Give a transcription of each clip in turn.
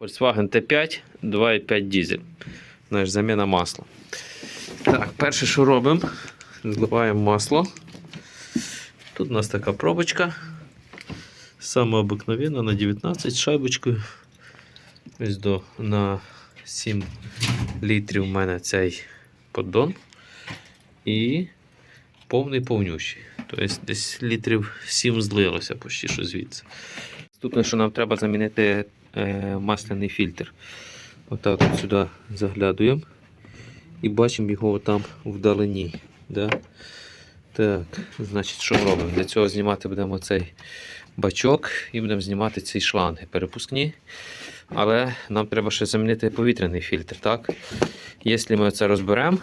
Volkswagen T5, 2,5 дизель. Знаєш, заміна масла. Так, перше, що робимо, зливаємо масло. Тут у нас така пробочка. Саме обикновенна на 19 шайбочкою. Ось до, на 7 літрів у мене цей поддон. І повний повнющий. Тобто десь літрів 7 злилося почти що звідси. Наступне, що нам треба замінити масляний фільтр. Отак от сюди заглядуємо і бачимо його там вдалині. Да? Так, значить, що робимо? Для цього знімати будемо цей бачок і будемо знімати ці шланги перепускні. Але нам треба ще замінити повітряний фільтр. Так? Якщо ми це розберемо,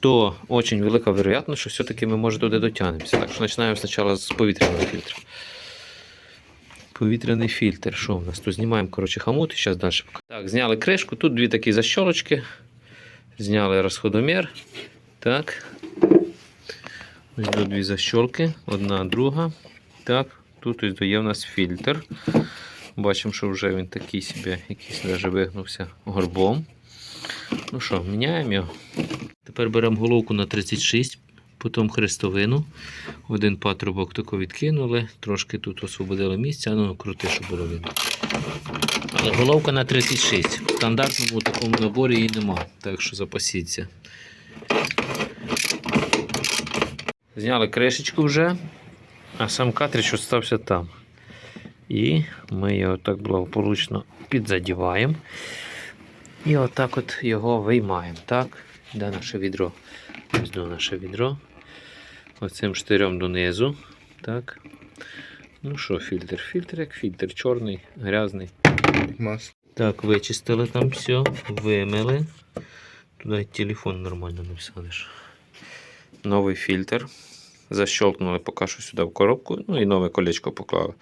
то дуже велика вероятність, що все-таки ми може туди дотягнемося. Так що починаємо спочатку з повітряного фільтру. Повітряний фільтр. Що в нас? Тут знімаємо коротше, хамут і зараз далі. Так, зняли кришку. Тут дві такі защолочки. Зняли розходомір. Так. Ось до дві защолки. Одна, друга. Так. Тут ось є в нас фільтр. Бачимо, що вже він такий собі, якийсь навіть вигнувся горбом. Ну що, міняємо його. Тепер беремо головку на 36, потім хрестовину. Один патрубок тако відкинули, трошки тут освободили місця, ну крути, щоб було видно. Але головка на 36. В стандартному такому наборі її нема, так що запасіться. Зняли кришечку вже, а сам картридж остався там. І ми його так благополучно підзадіваємо. І отак от його виймаємо. Так, де наше відро? Ось до наше відро. Оцим штирем донизу. Так. Ну що, фільтр? Фільтр як фільтр, чорний, грязний. Масло. Так, вичистили там все, вимили. Туди телефон нормально не всадиш. Новий фільтр. Защелкнули поки що сюди в коробку, ну і нове колечко поклали.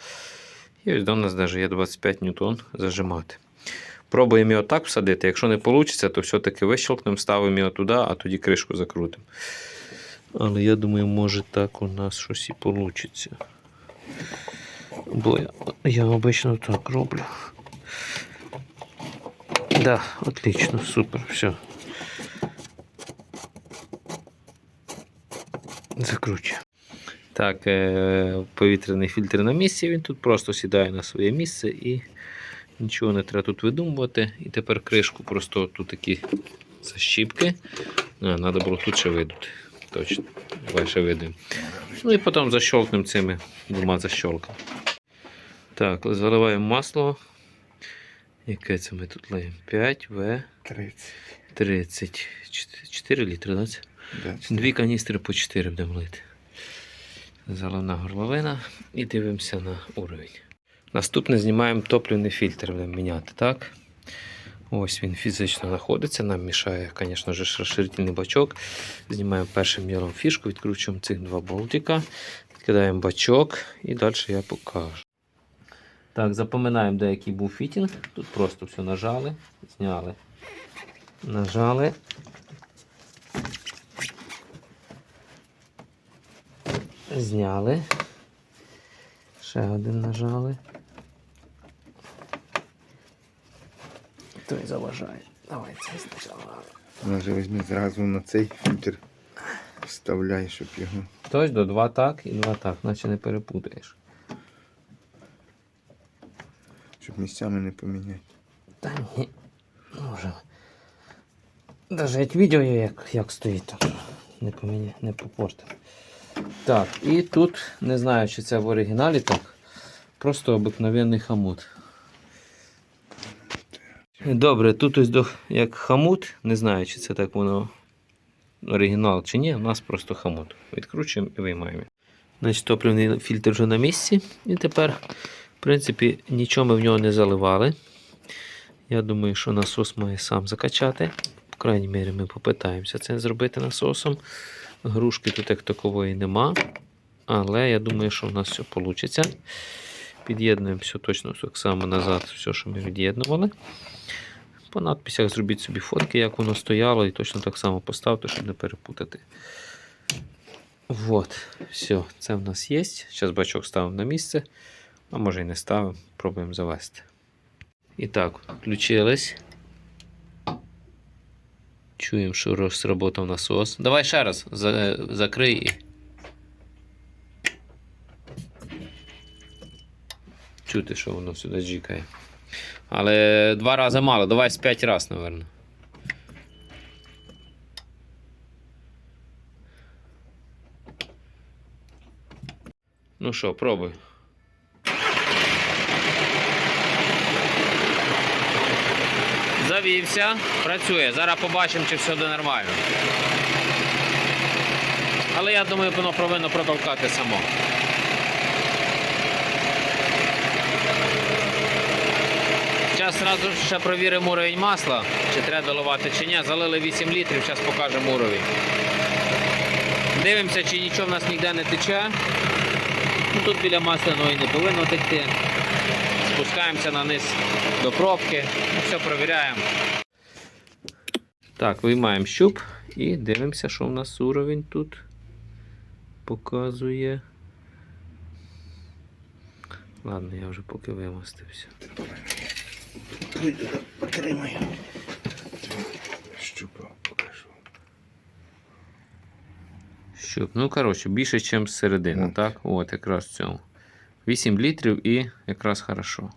І ось до нас навіть є 25 ньютон зажимати. Пробуємо його так всадити. Якщо не вийде, то все-таки вищелкнемо, ставимо його туди, а тоді кришку закрутимо. Але я думаю, може так у нас щось і вийде. Бо я, я обично так роблю. Да, отлично, супер, все. Закручуємо. Так, е, повітряний фільтр на місці, він тут просто сідає на своє місце і нічого не треба тут видумувати. І тепер кришку просто тут такі защіпки. А, треба було тут ще видути. Точно. Давай ще. Ну і потім защолкнемо цими двома защолками. Так, заливаємо масло. Яке це ми тут лиємо? 5 В 30. 30. 4 літри, да? Да. Дві каністри по 4 будемо лити. Заливна горловина і дивимося на уровень. Наступне знімаємо топливний фільтр, будемо міняти, так? Ось він фізично знаходиться. Нам мішає, звісно ж, розширительний бачок. Знімаємо першим міром фішку, відкручуємо цих два болтика, відкидаємо бачок і далі я покажу. Так, запоминаємо, де який був фітінг. Тут просто все нажали, зняли. Нажали. Зняли. Ще один нажали. Той заважає. Давай цей спочатку. Може візьми зразу на цей фільтр. Вставляй, щоб його. Тобто до два так і два так, наче не перепутаєш. Щоб місцями не поміняти. Та ні. Може. Даже як відео є, як, як стоїть, так не поміня, не попортив. Так, і тут, не знаю, чи це в оригіналі так. Просто обикновенний хамут. Добре, тут ось до, як хамут, не знаю, чи це так воно оригінал чи ні, у нас просто хамут. Відкручуємо і виймаємо. Значить, топливний фільтр вже на місці. І тепер, в принципі, нічого ми в нього не заливали. Я думаю, що насос має сам закачати. По крайній мірі, ми попитаємося це зробити насосом. Грушки тут як такової нема. Але я думаю, що у нас все вийде. Під'єднуємо все точно так само назад, все, що ми від'єднували. По надписях зробіть собі фотки, як воно стояло, і точно так само поставте, щоб не перепутати. Вот, все, це в нас є. Зараз бачок ставимо на місце, а може і не ставимо, пробуємо завести. І так, включились. Чуємо, що розработав насос. Давай ще раз за, закрий. Чути, що воно сюди джікає. Але два рази мало, давай з п'ять разів, напевно. Ну що, пробуй. Завівся, працює. Зараз побачимо, чи все буде нормально. Але я думаю, воно повинно протолкати само. Зараз одразу ще провіримо уровень масла, чи треба доливати, чи ні. Залили 8 літрів, зараз покажемо уровень. Дивимося, чи нічого в нас ніде не тече. Ну, тут біля масляної не повинно текти. Спускаємося на низ до пробки. Ну, все провіряємо. Так, виймаємо щуп і дивимося, що в нас уровень тут показує. Ладно, я вже поки вимостився. Отримаю. Щупа покажу. Щуп. Ну, коротше, більше, ніж середина, От. так? От, якраз в цьому. 8 літрів і якраз хорошо.